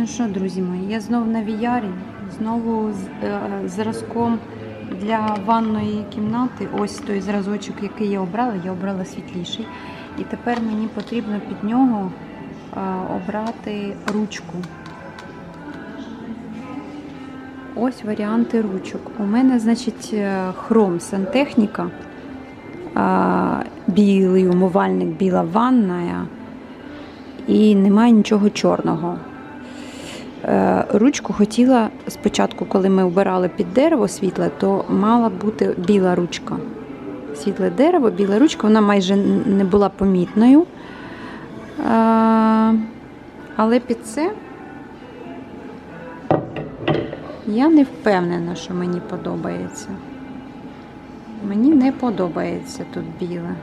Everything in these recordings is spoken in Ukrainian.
Ну що, друзі мої, я знову на VR, знову з е, зразком для ванної кімнати. Ось той зразочок, який я обрала, я обрала світліший. І тепер мені потрібно під нього е, обрати ручку. Ось варіанти ручок. У мене, значить, е, хром сантехніка, е, білий умивальник, біла ванна і немає нічого чорного. Е, Ручку хотіла спочатку, коли ми обирали під дерево світле, то мала бути біла ручка. Світле дерево, біла ручка, вона майже не була помітною. Е, Але під це я не впевнена, що мені подобається. Мені не подобається тут біле.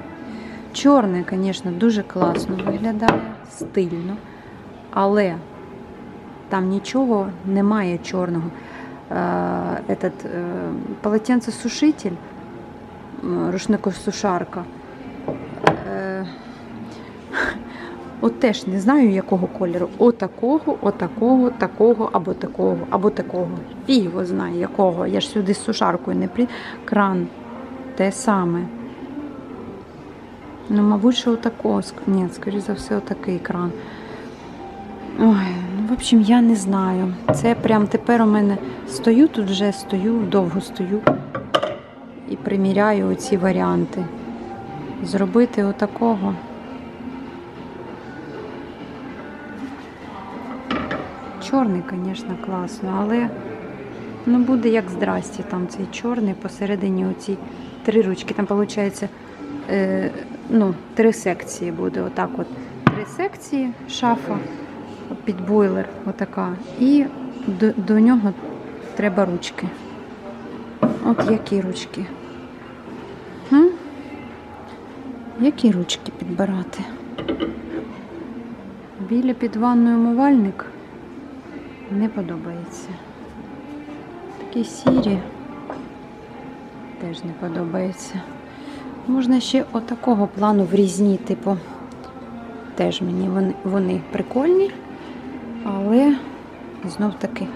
Чорне, звісно, дуже класно виглядає, стильно, але там нічого немає чорного. Е, Этот, е, полотенцесушитель, рушникосушарка. Е, От теж не знаю якого кольору. Отакого, отакого, такого, або такого, або такого. Фіг його знає якого. Я ж сюди з сушаркою не при. Кран те саме. Ну, мабуть, що отакого. Ні, скоріше за все, отакий кран. Ой, общем, я не знаю. Це прям тепер у мене стою тут вже, стою, довго стою і приміряю оці варіанти. Зробити отакого. Чорний, звісно, класно, але ну, буде як здрасті там цей чорний, посередині оці три ручки. Там виходить е, ну, три секції буде. Отак от. Три секції, шафа під бойлер, отака. І до, до нього треба ручки. От які ручки? М? Які ручки підбирати? Біля під ванною умивальник не подобається. Такі сірі теж не подобається. Можна ще отакого плану в різні, типу, теж мені вони, вони прикольні, але знов таки,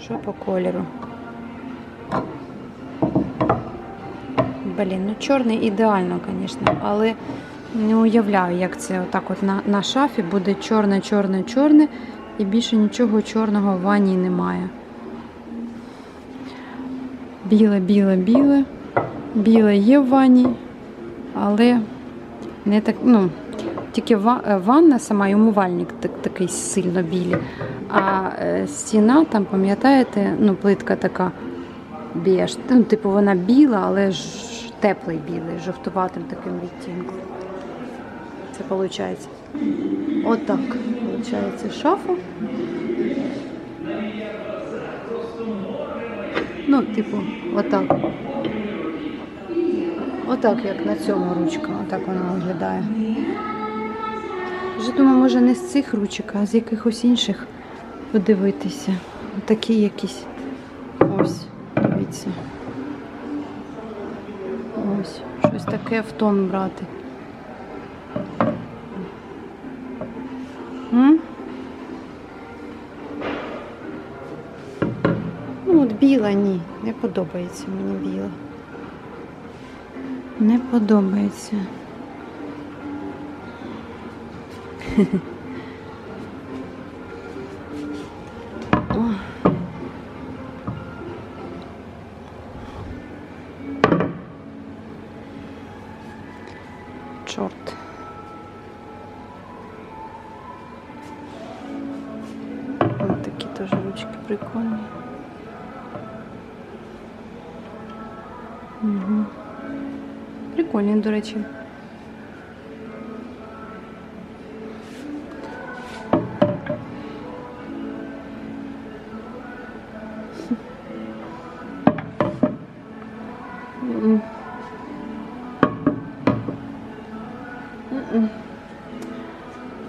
що по кольору. Блін, ну чорний ідеально, звісно, але не уявляю, як це отак от на, на шафі буде чорне, чорне, чорне, і більше нічого чорного в ванні немає. Біле, біле, біле. Біле є в ванні, але не так, ну, тільки е, ванна сама і умивальник так, такий сильно білий. А е, стіна, там, пам'ятаєте, ну, плитка така біж. Ну, типу вона біла, але ж теплий білий, жовтуватим таким відтінком. Це виходить. Отак, виходить, шафа. Ну, типу, отак. Отак, як на цьому ручка, отак вона виглядає. Вже думаю, може не з цих ручок, а з якихось інших подивитися. Такі якісь. Ось, дивіться. Ось, щось таке в тон брати. Ну, от біла ні, не подобається мені біла. Не подобається. Чорт. Ось такі теж ручки прикольні. Угу. Прикольні, до речі.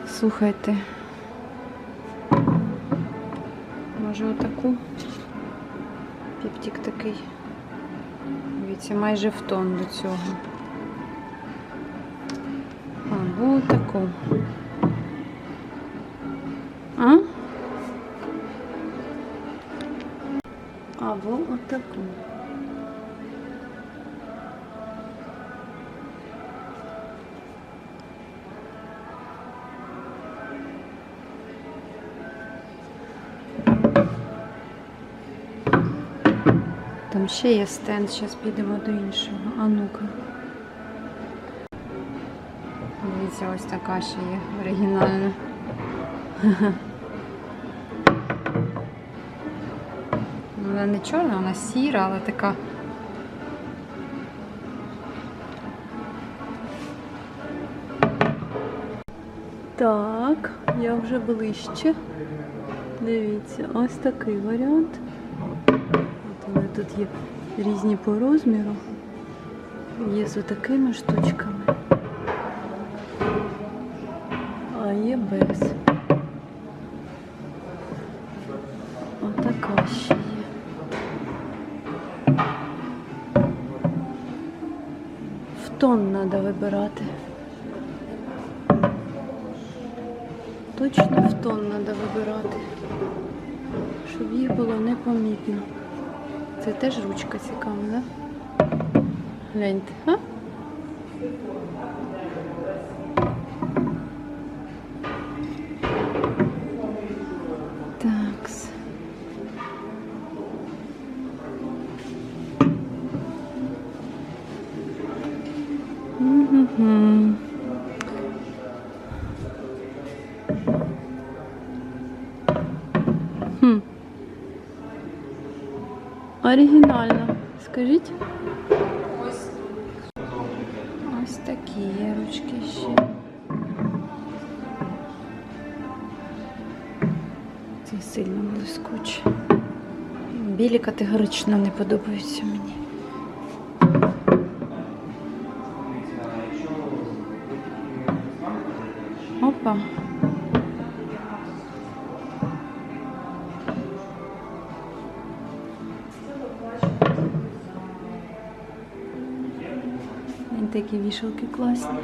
Слухайте. Може отаку? Піптик такий. Дивіться, майже в тон до цього. Або таку. А? Або отаку. Там ще є стенд, зараз підемо до іншого. А ну-ка. Дивіться, ось така ще є оригінальна. Вона не чорна, вона сіра, але така. Так, я вже ближче. Дивіться, ось такий варіант. Тут є різні по розміру. Є з такими штучками. А є без. Отака ще є. В тон треба вибирати. Точно в тон треба вибирати, щоб їх було непомітно. Це теж ручка цікава, да? Гляньте, а? Оригінально. Скажіть? Ось Ось такі є ручки ще. Це сильно блискуче. Білі категорично не подобаються мені. Такі вішалки класні.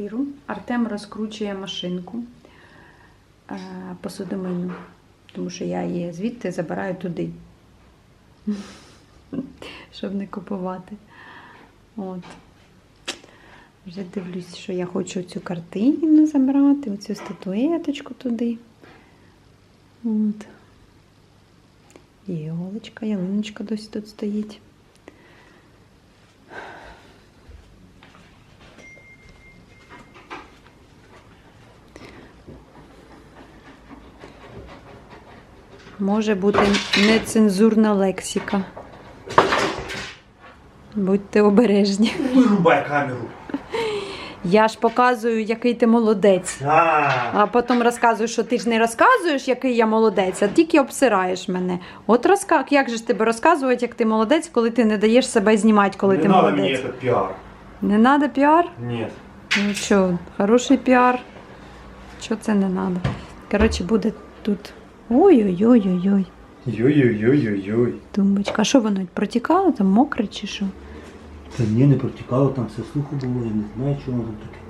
Квартиру. Артем розкручує машинку е, посудомийну, тому що я її звідти забираю туди, щоб не купувати. От. Вже дивлюсь, що я хочу цю картину забрати, оцю статуеточку туди. От. Іголочка, ялиночка досі тут стоїть. Може бути нецензурна лексика. Будьте обережні. вирубай камеру. Я ж показую, який ти молодець. А, А потім розказую, що ти ж не розказуєш, який я молодець, а тільки обсираєш мене. От розка... як же ж тебе розказувати, як ти молодець, коли ти не даєш себе знімати, коли не ти надо молодець. мені этот піар. Не треба піар? Нет. Ну що, хороший піар. Що це не треба? Коротше, буде тут. Ой-ой-ой-ой-ой. Йой-йой-йой-йой-йой. Тумбочка. А що воно протікало там мокре чи що? Та ні, не протікало, там все сухо було, я не знаю, чого воно там таке.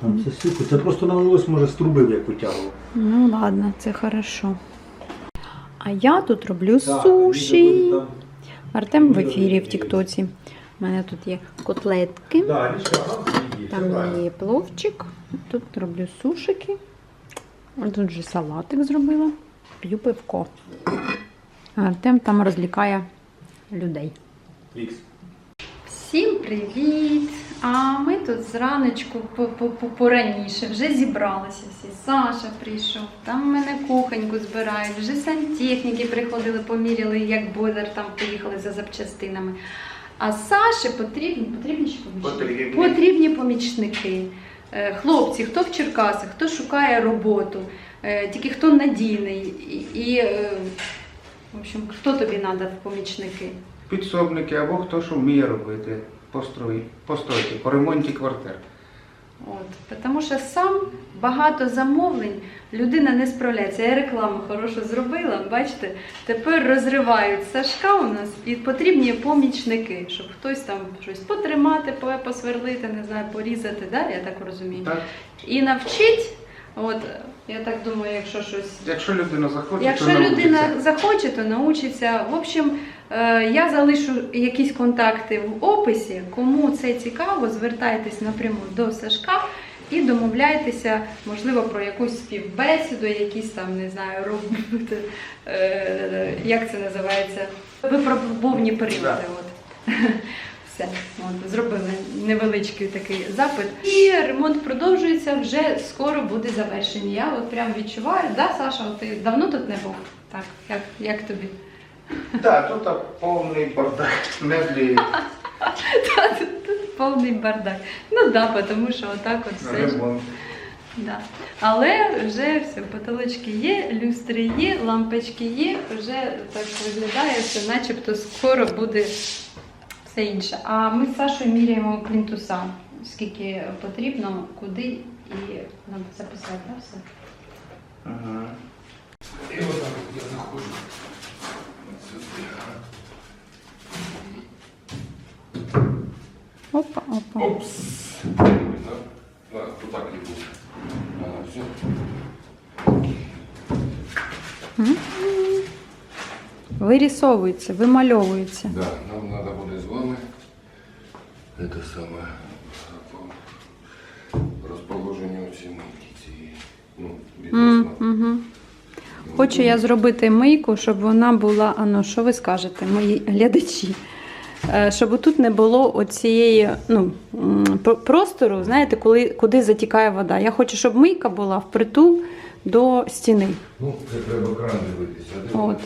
Там все сухо. Це просто налилось, може, з труби як витягував. Ну ладно, це хорошо. А я тут роблю суші. Артем в ефірі в Тіктоці. У мене тут є котлетки, Да, Алішка, а, її, там є пловчик. Тут роблю сушики. А Тут же салатик зробила. П'ю пивко. А Артем там розлікає людей. Ікс. Всім привіт! А ми тут зраночку по- по- по- пораніше вже зібралися всі. Саша прийшов, там в мене кухоньку збирають, вже сантехніки приходили, поміряли, як бойлер там поїхали за запчастинами. А Саші потрібні, потрібні ще помічники? Потрібні. Потрібні помічники. е, хлопці, хто в Черкасах, хто шукає роботу, тільки хто надійний і, е, в общем, хто тобі треба в помічники? Підсобники або хто що вміє робити, построї, постройки, по ремонті квартир. От, тому що сам багато замовлень людина не справляється. Я рекламу хорошу зробила. Бачите, тепер розривають Сашка у нас і потрібні помічники, щоб хтось там щось потримати, по- посверлити, не знаю, порізати, да? я так розумію. Так? І навчить. От я так думаю, якщо щось. Якщо людина захоче, Якщо то людина научиться. захоче, то научиться. В общем, е, я залишу якісь контакти в описі. Кому це цікаво, звертайтесь напряму до Сашка і домовляйтеся, можливо, про якусь співбесіду, якісь там, не знаю, робити, е, як це називається, випробувні періоди. Да. От. Все, от, зробили невеличкий такий запит. І ремонт продовжується, вже скоро буде завершення. Я от прям відчуваю, да, Саша, от ти давно тут не був? Так, як, як тобі? Так, тут повний бардак, меблі, тут, тут повний бардак. Ну так, да, тому що отак от все. ж. ремонт. Да. Але вже все, потолочки є, люстри є, лампочки є, вже так виглядає, що начебто скоро буде все інше. А ми з Сашою міряємо плінтуса, скільки потрібно, куди і нам записати да, все. Ага. І отак от я заходжу. Опа, опа. Опс. Так, так, то так і буде. Ага, все. Вирісовується, вимальовується. Да, нам треба буде з вами це саме по розположенню цієї цієї, ну, відносно. Угу. Хочу я зробити мийку, щоб вона була. А ну, що ви скажете, мої глядачі? Е, Щоб тут не було оцієї ну, простору, знаєте, коли, куди затікає вода. Я хочу, щоб мийка була впритул до стіни. Ну, це треба кран дивитися. От.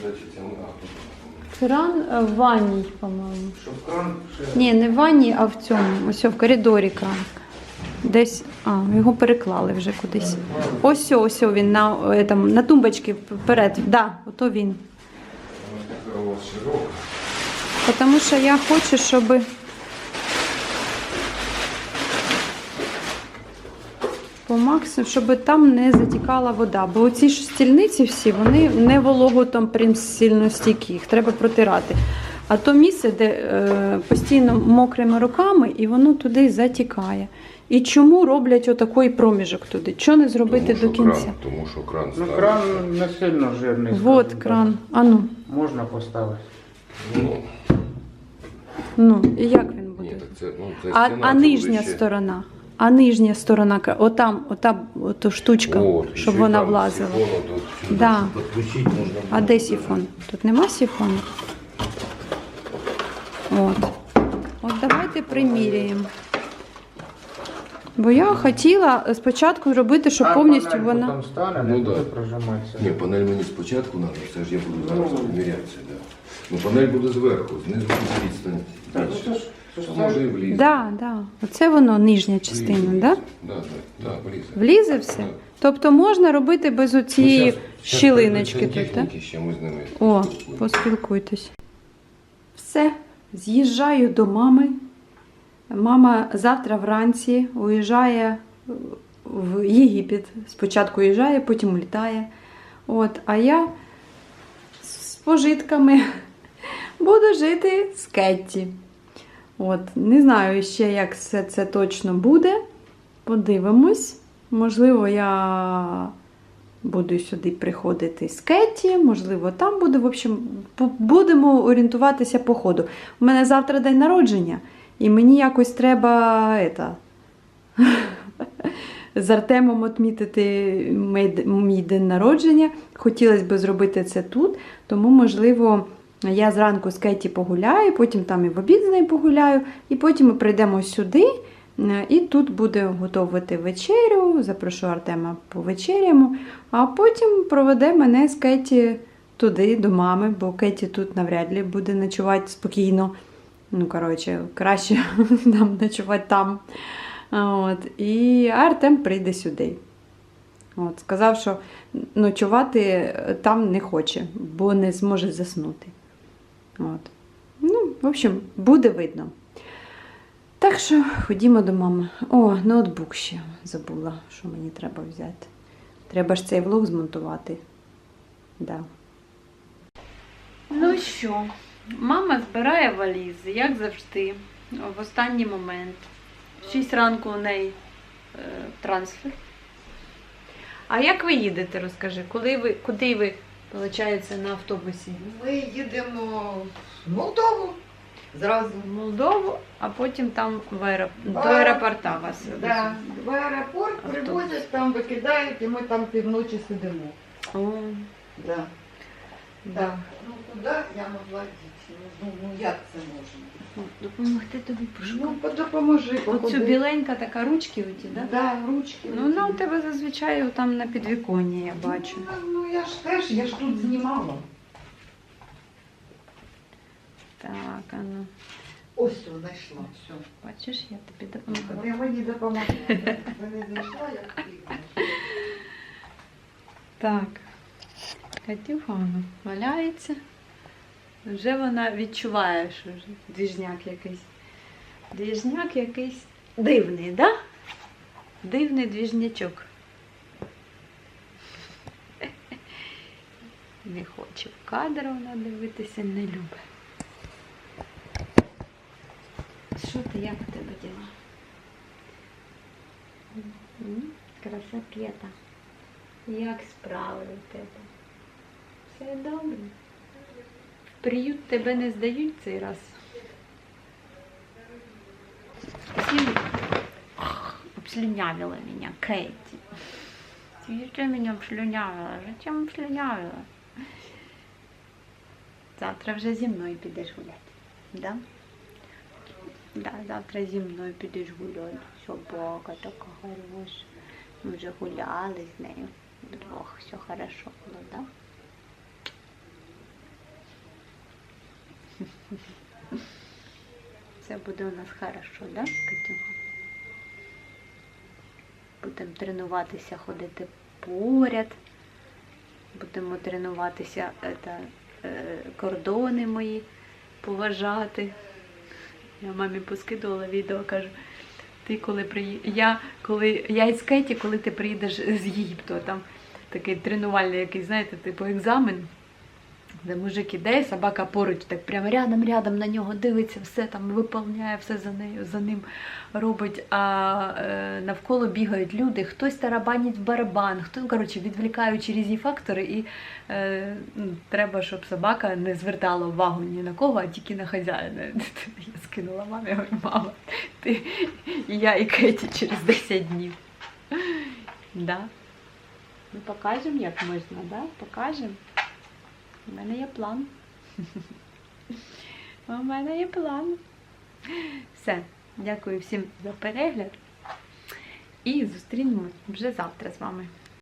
Кран е, в ванній, по-моєму. Щоб кран ще Ні, не в ванні, а в цьому. Ось в коридорі кран. Десь, а, його переклали вже кудись. Ось, ось він на, е, там, на тумбочці вперед. Да, ото він. Вона така у вас широка. Тому що я хочу, щоб. По максимуму, щоб там не затікала вода. Бо ці ж стільниці всі, вони не волого там прям сильно стійкі, їх треба протирати. А то місце, де е, постійно мокрими руками, і воно туди затікає. І чому роблять отакий проміжок туди? Чого не зробити Тому до кінця? Кран, тому що кран Ну, кран не сильно жирний. Вот кран. так. Ану, Можна поставити. Ну, ну і як він буде? ні, так це, ну, це А, стіна, а це нижня буде ще- сторона? А нижня сторона, отам, ота ото штучка, і щоб вона там влазила. сифону тут Да. можна А де сифон? Тут нема сифону? От. От давайте приміряємо. Бо я хотіла спочатку робити, щоб А повністю панельку вона. там стане, Ну, да. прожиматися. Ні, панель мені спочатку треба, це ж я буду зараз примірятися. Да. Ну, панель буде зверху, знизу відстань. Ж А може і влізе. Да, да. Оце воно нижня частина, Влізе, да? влізе. Да, да, да, влізе. Влізе все? Так. Тобто можна робити без оцієї Ну, щас- щас щілиночки тут, так? техніки ще ми з ними О, поспілкуйтесь. Все, з'їжджаю до мами. Мама завтра вранці уїжджає в Єгипет. Спочатку уїжджає, потім літає. От, а я з пожитками буду жити з Кетті. От, не знаю ще, як все це точно буде. Подивимось. Можливо, я буду сюди приходити з Кетті, можливо, там буду. В общем, будемо орієнтуватися по ходу. У мене завтра день народження, і мені якось треба ета, з Артемом відмітити мій день народження. Хотілося б зробити це тут, тому, можливо, я зранку з Кетті погуляю, потім там і в обід з нею погуляю, і потім ми прийдемо сюди. І тут буде готувати вечерю, запрошу Артема повечеряємо, а потім проведе мене з Кеті туди, до мами, бо Кеті тут навряд ли буде ночувати спокійно. Ну, коротше, краще нам ночувати там. От, і Артем прийде сюди. От, сказав, що ночувати там не хоче, бо не зможе заснути. От. Ну, в общем, буде видно. Так що ходімо до мами. О, ноутбук ще забула, що мені треба взяти. Треба ж цей влог змонтувати. Да. Ну що, мама збирає валізи, як завжди, в останній момент. В 6 ранку у неї е, трансфер. А як ви їдете, розкажи, коли ви, куди ви, виходить, на автобусі? Ми їдемо в Молдову зразу. В Молдову, а потім там в аероп... до аеропорта вас. Да. В аеропорт привозять, там викидають, і ми там півночі сидимо. О, Да. да. Так. Ну куди я могла діти? Ну, ну як це можна? Допомогти тобі пошукати. Ну, допоможи, Оцю біленька така ручки оті, да? Да, ручки. Ну, вона у тебе зазвичай там на підвіконні, я бачу. Ну, ну я ж теж, я ж тут знімала. Так, а ну. Ось що знайшла. Все, бачиш, я тобі допомагаю. Я мені допомогла. Ви не знайшла, як ти. Так. Катюха воно валяється. Вже вона відчуває, що двіжняк якийсь. Двіжняк якийсь дивний, да? Дивний двіжнячок. Не хоче в кадр вона дивитися, не любить. Що ти, як у тебе діла? М? Красотета. Як справи у тебе? Все добре. Приют тебе не здають цей раз. Всім обслюнявила меня Кейти. Ты что меня обслюнявила? Зачем обслюнявила? Завтра вже зі мною підеш гуляти. Да? Да, завтра зі мною підеш гуляти. Собака така хороша. Ми вже гуляли з нею. Вдвох все хорошо було, да? Все буде у нас хорошо, да, Катюха? Будемо тренуватися ходити поряд. Будемо тренуватися это, е, кордони мої поважати. Я мамі поскидувала відео, кажу, ти коли приїдеш. Я коли я із Кеті, коли ти приїдеш з Єгипту, там такий тренувальний якийсь, знаєте, типу екзамен. Де мужик іде, собака поруч, так прямо рядом, рядом на нього дивиться, все там виповняє, все за нею, за ним робить. А е, навколо бігають люди, хтось тарабанить в барабан, хто, ну, коротше, відвлікаючи різні фактори, і е, ну, треба, щоб собака не звертала увагу ні на кого, а тільки на хазяїна. Я скинула мамі, я говорю, мама, ти і я і Кеті через 10 днів. Да. Ну, покажемо, як можна, да? Покажемо. У мене є план. У мене є план. Все. Дякую всім за перегляд. І зустрінемось вже завтра з вами.